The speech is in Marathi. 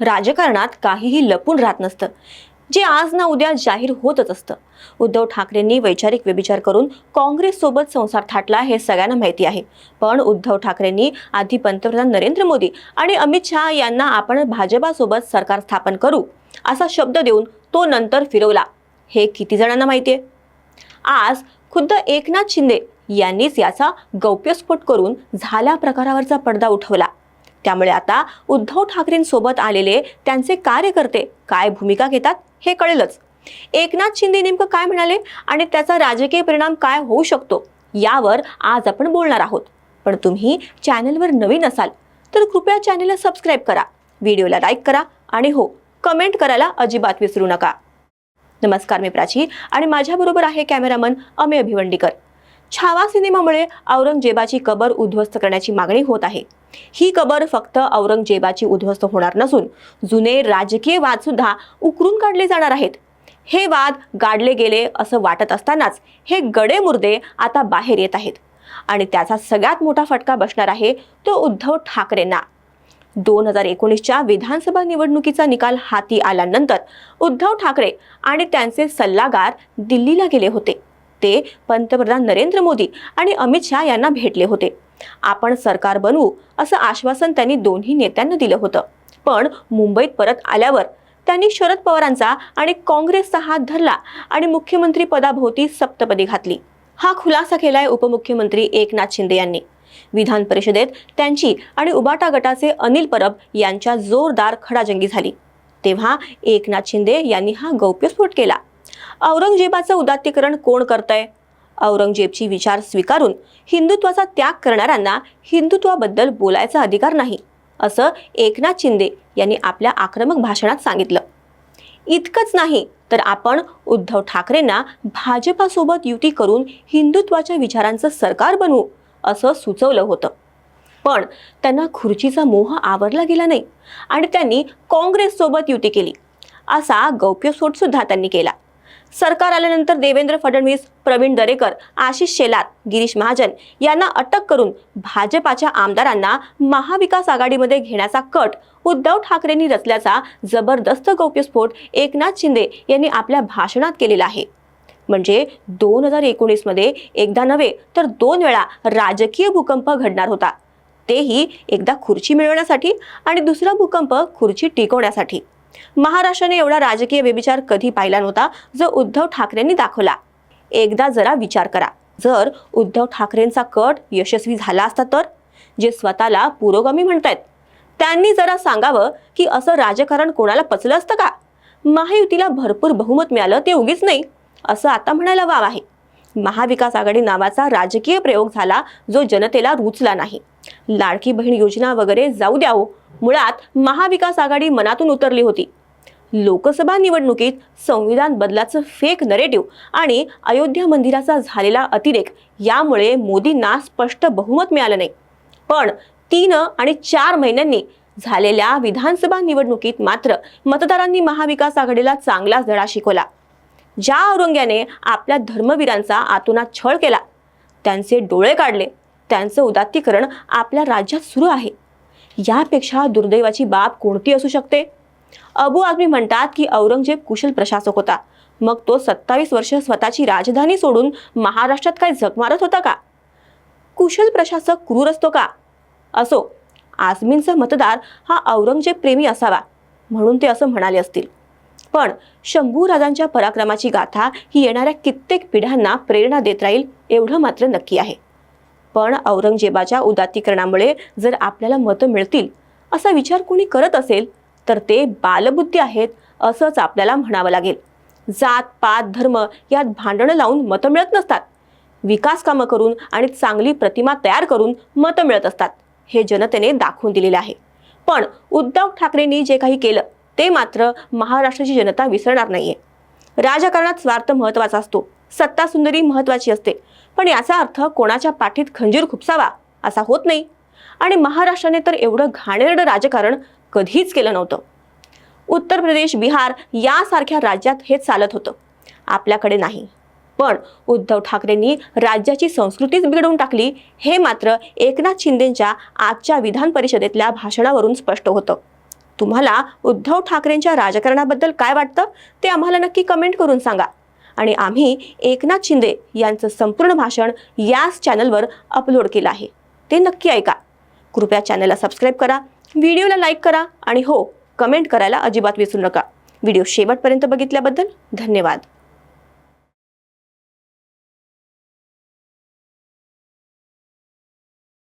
राजकारणात काहीही लपून राहत नसतं. जे आज ना उद्या जाहीर होतच असतं. उद्धव ठाकरेंनी वैचारिक व्यभिचार करून काँग्रेससोबत संसार थाटला हे सगळ्यांना माहिती आहे. पण उद्धव ठाकरेंनी आधी पंतप्रधान नरेंद्र मोदी आणि अमित शहा यांना आपण भाजपासोबत सरकार स्थापन करू असा शब्द देऊन तो नंतर फिरवला. हे किती जणांना माहिती आहे? आज खुद्द एकनाथ शिंदे यांनीच याचा गौप्यस्फोट करून झाल्या प्रकारावरचा पडदा उठवला. त्यामुळे आता उद्धव ठाकरेंसोबत आलेले त्यांचे कार्यकर्ते काय भूमिका घेतात हे कळेलच. एकनाथ शिंदे नेमकं काय म्हणाले आणि त्याचा राजकीय परिणाम काय होऊ शकतो यावर आज आपण बोलणार आहोत. पण तुम्ही चॅनलवर नवीन असाल तर कृपया चॅनलला सबस्क्राईब करा व्हिडिओला लाईक करा आणि हो कमेंट करायला अजिबात विसरू नका. नमस्कार मी प्राची आणि माझ्याबरोबर आहे कॅमेरामन अमेय अभिवंडीकर. छावा सिनेमामुळे औरंगजेबाची कबर उद्ध्वस्त करण्याची मागणी होत आहे. ही कबर फक्त औरंगजेबाची उद्ध्वस्त होणार नसून जुने राजकीय वाद सुद्धा उकरून काढले जाणार आहेत. हे वाद गाडले गेले असं वाटत असतानाच हे गडे मुर्दे आता बाहेर येत आहेत आणि त्याचा सगळ्यात मोठा फटका बसणार आहे तो उद्धव ठाकरेंना. दोन हजार एकोणीसच्या विधानसभा निवडणुकीचा निकाल हाती आल्यानंतर उद्धव ठाकरे आणि त्यांचे सल्लागार दिल्लीला गेले होते. ते पंतप्रधान नरेंद्र मोदी आणि अमित शहा यांना भेटले होते. आपण सरकार बनवू असं आश्वासन त्यांनी दोन्ही नेत्यांना दिलं होतं. पण मुंबईत परत आल्यावर त्यांनी शरद पवारांचा आणि काँग्रेसचा हात धरला आणि मुख्यमंत्री पदाभोवती सप्तपदी घातली. हा खुलासा केलाय उपमुख्यमंत्री एकनाथ शिंदे यांनी. विधान परिषदेत त्यांची आणि उबाटा गटाचे अनिल परब यांच्या जोरदार खडाजंगी झाली. तेव्हा एकनाथ शिंदे यांनी हा गौप्यस्फोट केला. औरंगजेबाचं उदात्तीकरण कोण करतंय? औरंगजेबची विचार स्वीकारून हिंदुत्वाचा त्याग करणाऱ्यांना हिंदुत्वाबद्दल बोलायचा अधिकार नाही असं एकनाथ शिंदे यांनी आपल्या आक्रमक भाषणात सांगितलं. इतकंच नाही तर आपण उद्धव ठाकरेंना भाजपासोबत युती करून हिंदुत्वाच्या विचारांचं सरकार बनवू असं सुचवलं होतं. पण त्यांना खुर्चीचा मोह आवरला गेला नाही आणि त्यांनी काँग्रेससोबत युती केली असा गौप्यस्फोट सुद्धा त्यांनी केला. सरकार आल्यानंतर देवेंद्र फडणवीस प्रवीण दरेकर आशिष शेलार गिरीश महाजन यांना अटक करून भाजपाच्या आमदारांना महाविकास आघाडीमध्ये घेण्याचा कट उद्धव ठाकरेंनी रचल्याचा जबरदस्त गौप्यस्फोट एकनाथ शिंदे यांनी आपल्या भाषणात केलेला आहे. म्हणजे दोन हजार एकोणीसमध्ये एकदा नव्हे तर दोन वेळा राजकीय भूकंप घडणार होता. तेही एकदा खुर्ची मिळवण्यासाठी आणि दुसरा भूकंप खुर्ची टिकवण्यासाठी. महाराष्ट्राने एवढा राजकीय व्यभिचार कधी पाहिला नव्हता जो उद्धव ठाकरेंनी दाखवला. एकदा जरा विचार करा. जर उद्धव ठाकरेंचा कट यशस्वी झाला असता तर? जे स्वतःला पुरोगामी म्हणतायत. त्यांनी जरा सांगावं की असं राजकारण कोणाला पचलं असतं का? महायुतीला भरपूर बहुमत मिळालं ते उगीच नाही. असं आता म्हणायला वाव आहे. महाविकास आघाडी नावाचा राजकीय प्रयोग झाला जो जनतेला रुचला नाही. लाडकी बहीण योजना वगैरे जाऊ द्यावो मुळात महाविकास आघाडी मनातून उतरली होती. लोकसभा निवडणुकीत संविधान बदलाचं फेक नरेटिव्ह आणि अयोध्या मंदिराचा झालेला अतिरेक यामुळे मोदींना स्पष्ट बहुमत मिळालं नाही. पण तीन आणि चार महिन्यांनी झालेल्या विधानसभा निवडणुकीत मात्र मतदारांनी महाविकास आघाडीला चांगलाच धडा शिकवला. ज्या औरंग्याने आपल्या धर्मवीरांचा आतोनात छळ केला त्यांचे डोळे काढले. त्यांचं उदात्तीकरण आपल्या राज्यात सुरू आहे. यापेक्षा दुर्दैवाची बाब कोणती असू शकते? अबू आझमी म्हणतात की औरंगजेब कुशल प्रशासक होता. मग तो सत्तावीस वर्ष स्वतःची राजधानी सोडून महाराष्ट्रात काय झक मारत होता का? कुशल प्रशासक क्रूर असतो का? असो आझमींचा मतदार हा औरंगजेब प्रेमी असावा म्हणून ते असं म्हणाले असतील. पण शंभू राजांच्या पराक्रमाची गाथा ही येणाऱ्या कित्येक पिढ्यांना प्रेरणा देत राहील एवढं मात्र नक्की आहे. पण औरंगजेबाच्या उदात्तीकरणामुळे जर आपल्याला मतं मिळतील असा विचार कोणी करत असेल तर ते बालबुद्धी आहेत असंच आपल्याला म्हणावं लागेल. जात पात धर्म यात भांडणं लावून मतं मिळत नसतात. विकास कामं करून आणि चांगली प्रतिमा तयार करून मतं मिळत असतात हे जनतेने दाखवून दिलेले आहे. पण उद्धव ठाकरेंनी जे काही केलं ते मात्र महाराष्ट्राची जनता विसरणार नाहीये. राजकारणात स्वार्थ महत्त्वाचा असतो. सत्ता सुंदरी महत्वाची असते. पण याचा अर्थ कोणाच्या पाठीत खंजीर खुपसावा असा होत नाही. आणि महाराष्ट्राने तर एवढं घाणेरडं राजकारण कधीच केलं नव्हतं. उत्तर प्रदेश बिहार यासारख्या राज्यात हे चालत होतं. आपल्याकडे नाही. पण उद्धव ठाकरेंनी राज्याची संस्कृतीच बिघडवून टाकली हे मात्र एकनाथ शिंदेंच्या आजच्या विधान परिषदेतल्या भाषणावरून स्पष्ट होतं. तुम्हाला उद्धव ठाकरेंच्या राजकारणाबद्दल काय वाटतं ते आम्हाला नक्की कमेंट करून सांगा. आणि आम्ही एकनाथ शिंदे यांचं संपूर्ण भाषण याच चॅनलवर अपलोड केलं आहे. ते नक्की ऐका. कृपया चॅनलला सबस्क्राईब करा व्हिडिओला लाईक करा आणि हो कमेंट करायला अजिबात विसरू नका. व्हिडिओ शेवटपर्यंत बघितल्याबद्दल धन्यवाद.